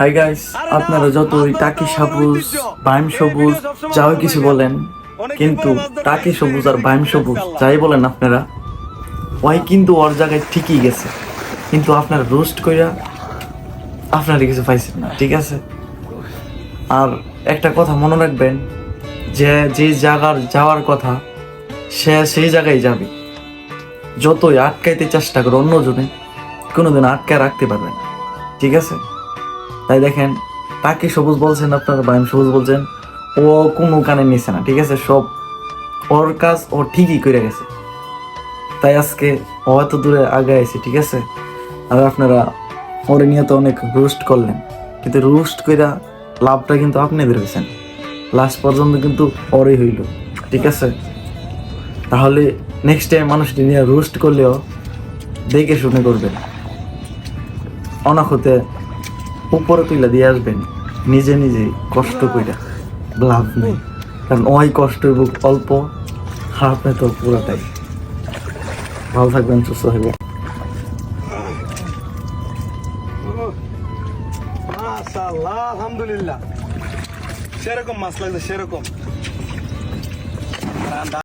Hi guys আপনারা যতই টাকি সবুজ, বাইম সবুজ, যাও কিছু বলেন, কিন্তু টাকি সবুজ আর বাইম সবুজ, যাই বলেন আপনারা। ওই কিন্তু ওর জায়গায় ঠিকই গেছে, কিন্তু আপনারা রোস্ট কইরা আপনারা কিছু পাইছেন না, ঠিক আছে? আর একটা কথা মনে রাখবেন, যে যে জায়গার যাওয়ার কথা, সে সেই জায়গায় যাবে। যতই আটকাইতে চেষ্টা করে অন্যজনে, কোনোদিন আটকায় রাখতে পারবেন না। ঠিক আছে? তাই দেখেন, তাকে সবুজ বলছেন আপনারা বায়ন সবুজ বলছেন, ও কোনো কানে নিছে না, ঠিক আছে? সব ওর কাজ ও ঠিকই করে গেছে। তাই আজকে ও এত দূরে আগে আছে, ঠিক আছে? আর আপনারা ওরে নিয়ে তো অনেক রোস্ট করলেন। কিন্তু রোস্ট কইরা লাভটা কিন্তু আপনাদের হয়েছেন লাস্ট পর্যন্ত কিন্তু ওরই হইল, ঠিক আছে? তাহলে নেক্সট টাইম মানুষটি নিয়ে রোস্ট করলেও দেখে শুনে করবেন। হতে উপরে তুলে দিয়ে আসবেন, নিজে নিজে কষ্ট কইরা লাভ নেই। কারণ ওই কষ্ট বুক অল্প আর আপনি তো পুরোটাই। ভালো থাকবেন, সুস্থ থাকবেন। আলহামদুলিল্লাহ। সেরকম মাছ লাগছে সেরকম।